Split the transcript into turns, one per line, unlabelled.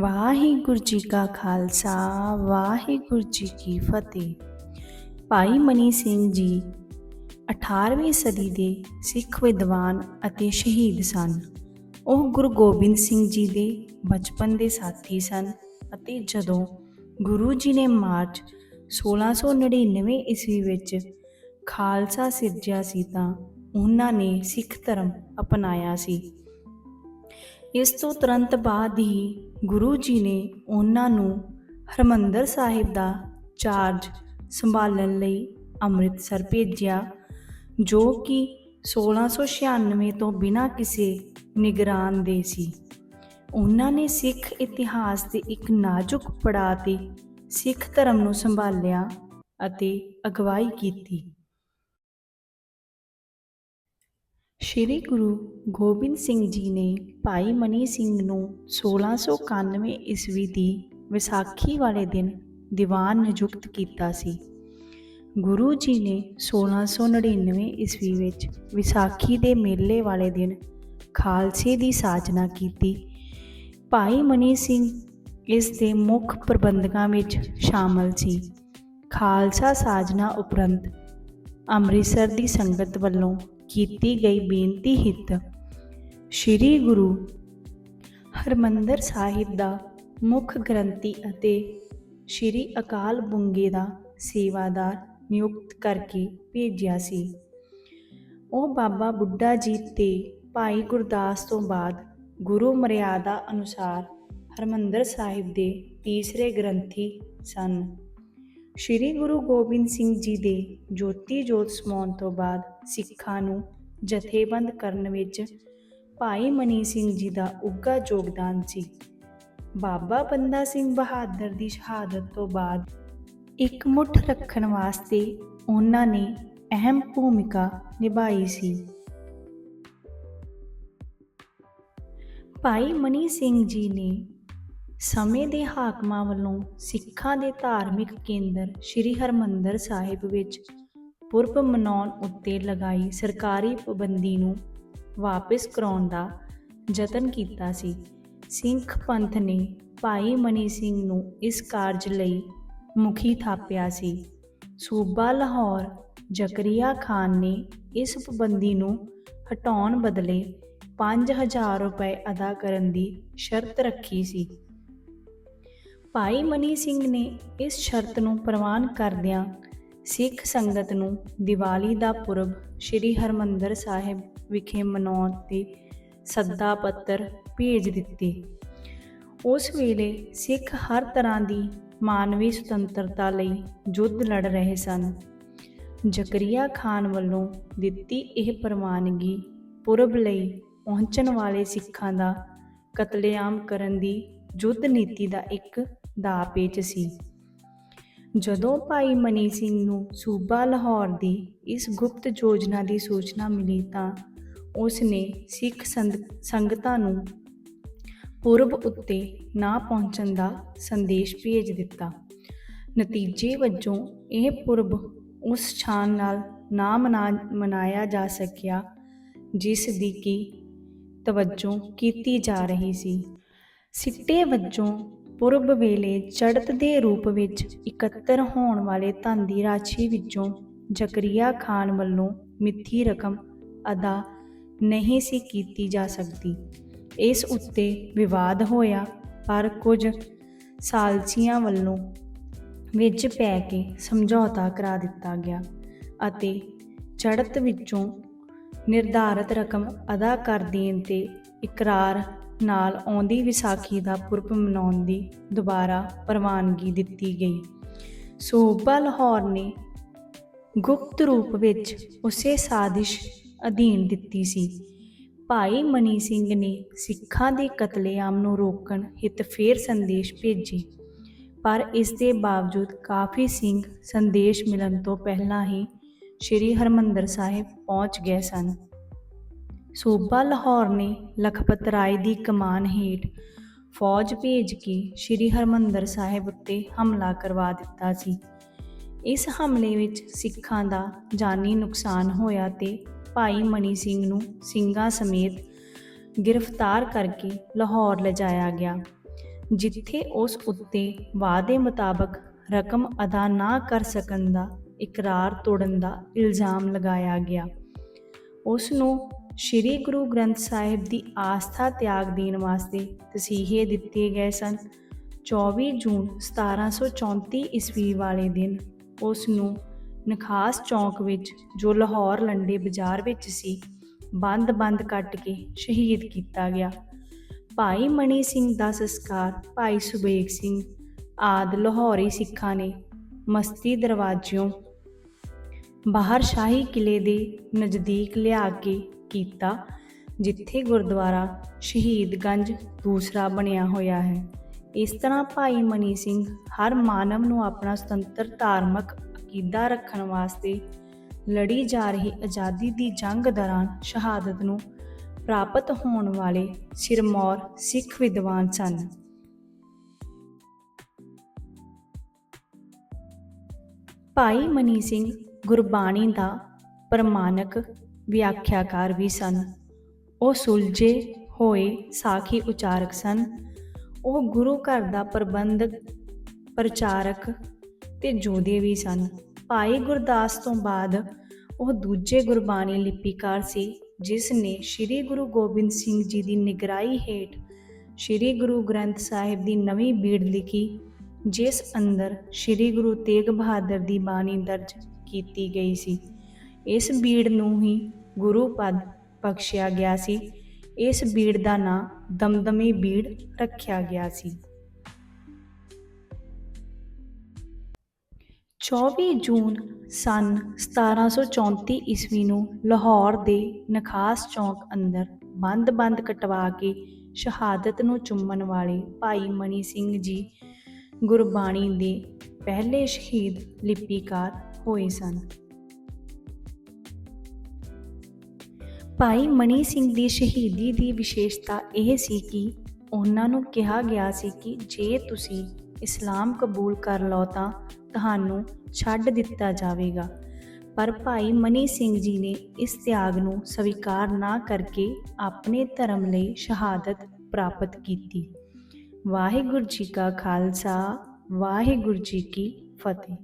ਵਾਹਿਗੁਰੂ ਜੀ ਕਾ ਖਾਲਸਾ, ਵਾਹਿਗੁਰੂ ਜੀ ਕੀ ਫਤਿਹ। ਭਾਈ ਮਨੀ ਸਿੰਘ ਜੀ 18ਵੀਂ ਸਦੀ ਦੇ ਸਿੱਖ ਵਿਦਵਾਨ ਅਤੇ ਸ਼ਹੀਦ ਸਨ। ਉਹ ਗੁਰੂ ਗੋਬਿੰਦ ਸਿੰਘ ਜੀ ਦੇ ਬਚਪਨ ਦੇ ਸਾਥੀ ਸਨ ਅਤੇ ਜਦੋਂ ਗੁਰੂ ਜੀ ਨੇ ਮਾਰਚ 1699 ਈਸਵੀ ਵਿੱਚ ਖਾਲਸਾ ਸਿਰਜਿਆ ਸੀ ਤਾਂ ਉਹਨਾਂ ਨੇ ਸਿੱਖ ਧਰਮ ਅਪਣਾਇਆ ਸੀ। ਇਸ ਤੋਂ ਤੁਰੰਤ ਬਾਅਦ ਹੀ ਗੁਰੂ ਜੀ ਨੇ ਉਹਨਾਂ ਨੂੰ ਹਰਮੰਦਰ ਸਾਹਿਬ ਦਾ ਚਾਰਜ ਸੰਭਾਲਣ ਲਈ ਅੰਮ੍ਰਿਤਸਰ ਭੇਜਿਆ, ਜੋ ਕਿ 1696 ਤੋਂ ਬਿਨਾਂ ਕਿਸੇ ਨਿਗਰਾਨ ਦੇ ਸੀ। ਉਹਨਾਂ ਨੇ ਸਿੱਖ ਇਤਿਹਾਸ ਦੇ ਇੱਕ ਨਾਜ਼ੁਕ ਪੜਾਅ ਤੇ ਸਿੱਖ ਧਰਮ ਨੂੰ ਸੰਭਾਲਿਆ ਅਤੇ ਅਗਵਾਈ ਕੀਤੀ। ਸ਼੍ਰੀ ਗੁਰੂ ਗੋਬਿੰਦ ਸਿੰਘ ਜੀ ਨੇ ਭਾਈ ਮਨੀ ਸਿੰਘ ਨੂੰ 1691 ਈਸਵੀ ਦੀ ਵਿਸਾਖੀ ਵਾਲੇ ਦਿਨ ਦੀਵਾਨ ਨਿਯੁਕਤ ਕੀਤਾ ਸੀ। ਗੁਰੂ ਜੀ ਨੇ 1699 ਈਸਵੀ ਵਿੱਚ ਵਿਸਾਖੀ ਦੇ ਮੇਲੇ ਵਾਲੇ ਦਿਨ ਖਾਲਸੇ ਦੀ ਸਾਜਨਾ ਕੀਤੀ। ਭਾਈ ਮਨੀ ਸਿੰਘ ਇਸ ਦੇ ਮੁੱਖ ਪ੍ਰਬੰਧਕਾਂ ਵਿੱਚ ਸ਼ਾਮਲ ਸੀ। ਖਾਲਸਾ ਸਾਜਨਾ ਉਪਰੰਤ ਅੰਮ੍ਰਿਤਸਰ ਦੀ ਸੰਗਤ ਵੱਲੋਂ ਕੀਤੀ ਗਈ ਬੇਨਤੀ ਹਿੱਤ। ਸ੍ਰੀ ਗੁਰੂ ਹਰਮੰਦਰ ਸਾਹਿਬ ਦਾ ਮੁੱਖ ਗ੍ਰੰਥੀ ਅਤੇ ਸ੍ਰੀ ਅਕਾਲ ਬੁੰਗੇ ਦਾ ਸੇਵਾਦਾਰ ਨਿਯੁਕਤ ਕਰਕੇ ਭੇਜਿਆ ਸੀ। ਉਹ ਬਾਬਾ ਬੁੱਢਾ ਜੀ ਤੇ ਭਾਈ ਗੁਰਦਾਸ ਤੋਂ ਬਾਅਦ ਗੁਰੂ ਮਰਿਆਦਾ ਅਨੁਸਾਰ ਹਰਮੰਦਰ ਸਾਹਿਬ ਦੇ ਤੀਸਰੇ ਗ੍ਰੰਥੀ ਸਨ। ਸ਼੍ਰੀ ਗੁਰੂ ਗੋਬਿੰਦ ਸਿੰਘ ਜੀ ਦੇ ਜੋਤੀ ਜੋਤ ਸਮਾਉਣ ਤੋਂ ਬਾਅਦ ਸਿੱਖਾਂ ਨੂੰ ਜਥੇਬੰਦ ਕਰਨ ਵਿੱਚ ਭਾਈ ਮਨੀ ਸਿੰਘ ਜੀ ਦਾ ਉੱਘਾ ਯੋਗਦਾਨ ਸੀ। ਬਾਬਾ ਬੰਦਾ ਸਿੰਘ ਬਹਾਦਰ ਦੀ ਸ਼ਹਾਦਤ ਤੋਂ ਬਾਅਦ ਇੱਕ ਮੁੱਠ ਰੱਖਣ ਵਾਸਤੇ ਉਹਨਾਂ ਨੇ ਅਹਿਮ ਭੂਮਿਕਾ ਨਿਭਾਈ ਸੀ। ਭਾਈ ਮਨੀ ਸਿੰਘ ਜੀ ਨੇ ਸਮੇਂ ਦੇ ਹਾਕਮਾਂ ਵੱਲੋਂ ਸਿੱਖਾਂ ਦੇ ਧਾਰਮਿਕ ਕੇਂਦਰ ਸ੍ਰੀ ਹਰਮੰਦਰ ਸਾਹਿਬ ਵਿੱਚ ਪੁਰਬ ਮਨਾਉਣ ਉੱਤੇ ਲਗਾਈ ਸਰਕਾਰੀ ਪਾਬੰਦੀ ਨੂੰ ਵਾਪਸ ਕਰਾਉਣ ਦਾ ਯਤਨ ਕੀਤਾ ਸੀ। ਸਿੱਖ ਪੰਥ ਨੇ ਭਾਈ ਮਨੀ ਸਿੰਘ ਨੂੰ ਇਸ ਕਾਰਜ ਲਈ ਮੁਖੀ ਥਾਪਿਆ ਸੀ। ਸੂਬਾ ਲਾਹੌਰ ਜ਼ਕਰੀਆ ਖਾਨ ਨੇ ਇਸ ਪਾਬੰਦੀ ਨੂੰ ਹਟਾਉਣ ਬਦਲੇ 5000 ਰੁਪਏ ਅਦਾ ਕਰਨ ਦੀ ਸ਼ਰਤ ਰੱਖੀ ਸੀ। ਭਾਈ ਮਨੀ ਸਿੰਘ ਨੇ ਇਸ ਸ਼ਰਤ ਨੂੰ ਪ੍ਰਵਾਨ ਕਰਦਿਆਂ ਸਿੱਖ ਸੰਗਤ ਨੂੰ ਦੀਵਾਲੀ ਦਾ ਪੁਰਬ ਸ੍ਰੀ ਹਰਮੰਦਰ ਸਾਹਿਬ ਵਿਖੇ ਮਨਾਉਣ ਤੇ ਸੱਦਾ ਪੱਤਰ ਭੇਜ ਦਿੱਤੇ। ਉਸ ਵੇਲੇ ਸਿੱਖ ਹਰ ਤਰ੍ਹਾਂ ਦੀ ਮਾਨਵੀ ਸੁਤੰਤਰਤਾ ਲਈ ਯੁੱਧ ਲੜ ਰਹੇ ਸਨ। ਜ਼ਕਰੀਆ ਖਾਨ ਵੱਲੋਂ ਦਿੱਤੀ ਇਹ ਪ੍ਰਵਾਨਗੀ ਪੁਰਬ ਲਈ ਪਹੁੰਚਣ ਵਾਲੇ ਸਿੱਖਾਂ ਦਾ ਕਤਲੇਆਮ ਕਰਨ ਦੀ ਯੁੱਧ ਨੀਤੀ ਦਾ ਇੱਕ ਦਾ ਪੇਚ ਸੀ। ਜਦੋਂ ਭਾਈ ਮਨੀ ਸਿੰਘ ਨੂੰ ਸੂਬਾ ਲਾਹੌਰ ਦੀ ਇਸ ਗੁਪਤ ਯੋਜਨਾ ਦੀ ਸੂਚਨਾ ਮਿਲੀ ਤਾਂ ਉਸ ਨੇ ਸਿੱਖ ਸੰਗਤਾਂ ਨੂੰ ਪੁਰਬ ਉੱਤੇ ਨਾ ਪਹੁੰਚਣ ਦਾ ਸੰਦੇਸ਼ ਭੇਜ ਦਿੱਤਾ। ਨਤੀਜੇ ਵਜੋਂ ਇਹ ਪੁਰਬ ਉਸ ਛਾਨ ਨਾਲ ਨਾ ਮਨਾਇਆ ਜਾ ਸਕਿਆ, ਜਿਸ ਦੀ ਕੀ ਤਵੱਜੋ ਕੀਤੀ ਜਾ ਰਹੀ ਸੀ। ਸਿੱਟੇ ਵਜੋਂ ਪੁਰਬ ਵੇਲੇ ਚੜ੍ਹਤ ਦੇ ਰੂਪ ਵਿੱਚ ਇਕੱਤਰ ਹੋਣ ਵਾਲੇ ਧਨ ਦੀ ਰਾਸ਼ੀ ਵਿੱਚੋਂ ਜ਼ਕਰੀਆ ਖਾਨ ਵੱਲੋਂ ਮਿੱਥੀ ਰਕਮ ਅਦਾ ਨਹੀਂ ਸੀ ਕੀਤੀ ਜਾ ਸਕਦੀ। ਇਸ ਉੱਤੇ ਵਿਵਾਦ ਹੋਇਆ, ਪਰ ਕੁਝ ਸਾਲਸੀਆਂ ਵੱਲੋਂ ਵਿੱਚ ਪੈ ਕੇ ਸਮਝੌਤਾ ਕਰਾ ਦਿੱਤਾ ਗਿਆ ਅਤੇ ਚੜ੍ਹਤ ਵਿੱਚੋਂ ਨਿਰਧਾਰਤ ਰਕਮ ਅਦਾ ਕਰ ਦੇਣ ਤੇ ਇਕਰਾਰ ਨਾਲ ਆਉਂਦੀ ਵਿਸਾਖੀ ਦਾ ਪੁਰਬ ਮਨਾਉਣ ਦੀ ਦੁਬਾਰਾ ਪ੍ਰਵਾਨਗੀ ਦਿੱਤੀ ਗਈ। ਸੂਬਾ ਲਾਹੌਰ ਨੇ ਗੁਪਤ ਰੂਪ ਵਿੱਚ ਉਸੇ ਸਾਜ਼ਿਸ਼ ਅਧੀਨ ਦਿੱਤੀ ਸੀ। ਭਾਈ ਮਨੀ ਸਿੰਘ ਨੇ ਸਿੱਖਾਂ ਦੇ ਕਤਲੇਆਮ ਨੂੰ ਰੋਕਣ ਹਿੱਤ ਫੇਰ ਸੰਦੇਸ਼ ਭੇਜੇ। ਪਰ ਇਸ ਦੇ ਬਾਵਜੂਦ ਕਾਫੀ ਸਿੰਘ ਸੰਦੇਸ਼ ਮਿਲਣ ਤੋਂ ਪਹਿਲਾਂ ਹੀ ਸ੍ਰੀ ਹਰਮੰਦਰ ਸਾਹਿਬ ਪਹੁੰਚ ਗਏ ਸਨ। ਸੂਬਾ ਲਾਹੌਰ ਨੇ ਲਖਪਤ ਰਾਏ ਦੀ ਕਮਾਨ ਹੇਠ ਫੌਜ ਭੇਜ ਕੇ ਸ੍ਰੀ ਹਰਮੰਦਰ ਸਾਹਿਬ ਉੱਤੇ ਹਮਲਾ ਕਰਵਾ ਦਿੱਤਾ ਸੀ। ਇਸ ਹਮਲੇ ਵਿੱਚ ਸਿੱਖਾਂ ਦਾ ਜਾਨੀ ਨੁਕਸਾਨ ਹੋਇਆ ਤੇ ਭਾਈ ਮਨੀ ਸਿੰਘ ਨੂੰ ਸਿੰਘਾਂ ਸਮੇਤ ਗ੍ਰਿਫਤਾਰ ਕਰਕੇ ਲਾਹੌਰ ਲਿਜਾਇਆ ਗਿਆ, ਜਿੱਥੇ ਉਸ ਉੱਤੇ ਵਾਅਦੇ ਮੁਤਾਬਕ ਰਕਮ ਅਦਾ ਨਾ ਕਰ ਸਕਣ ਦਾ ਇਕਰਾਰ ਤੋੜਨ ਦਾ ਇਲਜ਼ਾਮ ਲਗਾਇਆ ਗਿਆ। ਉਸ ਨੂੰ ਸ੍ਰੀ ਗੁਰੂ ਗ੍ਰੰਥ ਸਾਹਿਬ ਦੀ ਆਸਥਾ ਤਿਆਗ ਦੇਣ ਵਾਸਤੇ ਤਸੀਹੇ ਦਿੱਤੇ ਗਏ ਸਨ। 24 ਜੂਨ 1734 ਈਸਵੀ ਵਾਲੇ ਦਿਨ ਉਸ ਨੂੰ ਨਖਾਸ ਚੌਂਕ ਵਿੱਚ, ਜੋ ਲਾਹੌਰ ਲੰਡੇ ਬਾਜ਼ਾਰ ਵਿੱਚ ਸੀ, ਬੰਦ-ਬੰਦ ਕੱਟ ਕੇ ਸ਼ਹੀਦ ਕੀਤਾ ਗਿਆ। ਭਾਈ ਮਣੀ ਸਿੰਘ ਦਾ ਸੰਸਕਾਰ ਭਾਈ ਸੁਬੇਗ ਸਿੰਘ ਆਦ ਲਾਹੌਰੀ ਸਿੱਖਾਂ ਨੇ ਮਸਤੀ ਦਰਵਾਜ਼ਿਓਂ ਬਾਹਰ ਸ਼ਾਹੀ ਕਿਲੇ ਦੇ ਨਜ਼ਦੀਕ ਲਿਆ ਕੇ ਕੀਤਾ, ਜਿੱਥੇ ਗੁਰਦੁਆਰਾ ਸ਼ਹੀਦਗੰਜ ਦੂਸਰਾ ਬਣਿਆ ਹੋਇਆ ਹੈ। ਇਸ ਤਰ੍ਹਾਂ ਭਾਈ ਮਨੀ ਸਿੰਘ ਹਰ ਮਾਨਵ ਨੂੰ ਆਪਣਾ ਸੁਤੰਤਰ ਧਾਰਮਿਕ ਅਕੀਦਾ ਰੱਖਣ ਵਾਸਤੇ ਲੜੀ ਜਾ ਰਹੀ ਆਜ਼ਾਦੀ ਦੀ ਜੰਗ ਦੌਰਾਨ ਸ਼ਹਾਦਤ ਨੂੰ ਪ੍ਰਾਪਤ ਹੋਣ ਵਾਲੇ ਸਿਰਮੌਰ ਸਿੱਖ ਵਿਦਵਾਨ ਸਨ। ਭਾਈ ਮਨੀ ਸਿੰਘ ਗੁਰਬਾਣੀ ਦਾ ਪ੍ਰਮਾਣਕ ਵਿਆਖਿਆਕਾਰ ਵੀ ਸਨ। ਉਹ ਸੁਲਝੇ ਹੋਏ ਸਾਖੀ ਉਚਾਰਕ ਸਨ। ਉਹ ਗੁਰੂ ਘਰ ਦਾ ਪ੍ਰਬੰਧਕ, ਪ੍ਰਚਾਰਕ ਤੇ ਜੋਧੇ ਵੀ ਸਨ। ਭਾਈ ਗੁਰਦਾਸ ਤੋਂ ਬਾਅਦ ਉਹ ਦੂਜੇ ਗੁਰਬਾਣੀ ਲਿਪੀਕਾਰ ਸੀ, ਜਿਸ ਨੇ ਸ੍ਰੀ ਗੁਰੂ ਗੋਬਿੰਦ ਸਿੰਘ ਜੀ ਦੀ ਨਿਗਰਾਈ ਹੇਠ ਸ੍ਰੀ ਗੁਰੂ ਗ੍ਰੰਥ ਸਾਹਿਬ ਦੀ ਨਵੀਂ ਬੀੜ ਲਿਖੀ, ਜਿਸ ਅੰਦਰ ਸ੍ਰੀ ਗੁਰੂ ਤੇਗ ਬਹਾਦਰ ਦੀ ਬਾਣੀ ਦਰਜ ਕੀਤੀ ਗਈ ਸੀ। ਇਸ ਬੀੜ ਨੂੰ ਹੀ ਗੁਰੂ ਪਦ ਬਖਸ਼ਿਆ ਗਿਆ ਸੀ। ਇਸ ਬੀੜ ਦਾ ਨਾਂ ਦਮਦਮੀ ਬੀੜ ਰੱਖਿਆ ਗਿਆ ਸੀ। 24 ਜੂਨ ਸਨ 1734 ਈਸਵੀ ਨੂੰ ਲਾਹੌਰ ਦੇ ਨਖਾਸ ਚੌਂਕ ਅੰਦਰ ਬੰਦ-ਬੰਦ ਕਟਵਾ ਕੇ ਸ਼ਹਾਦਤ ਨੂੰ ਚੁੰਮਣ ਵਾਲੇ ਭਾਈ ਮਨੀ ਸਿੰਘ ਜੀ ਗੁਰਬਾਣੀ ਦੇ ਪਹਿਲੇ ਸ਼ਹੀਦ ਲਿਪੀਕਾਰ ਹੋਏ ਸਨ। ਭਾਈ ਮਨੀ ਸਿੰਘ ਦੀ ਸ਼ਹੀਦੀ ਦੀ ਵਿਸ਼ੇਸ਼ਤਾ ਇਹ ਸੀ ਕਿ ਉਹਨਾਂ ਨੂੰ ਕਿਹਾ ਗਿਆ ਸੀ ਕਿ ਜੇ ਤੁਸੀਂ ਇਸਲਾਮ ਕਬੂਲ ਕਰ ਲਓ ਤਾਂ ਤੁਹਾਨੂੰ ਛੱਡ ਦਿੱਤਾ ਜਾਵੇਗਾ। ਪਰ ਭਾਈ ਮਨੀ ਸਿੰਘ ਜੀ ਨੇ ਇਸ ਤਿਆਗ ਨੂੰ ਸਵੀਕਾਰ ਨਾ ਕਰਕੇ ਆਪਣੇ ਧਰਮ ਲਈ ਸ਼ਹਾਦਤ ਪ੍ਰਾਪਤ ਕੀਤੀ। ਵਾਹਿਗੁਰੂ ਜੀ ਕਾ ਖਾਲਸਾ, ਵਾਹਿਗੁਰੂ ਜੀ ਕੀ ਫਤਿਹ।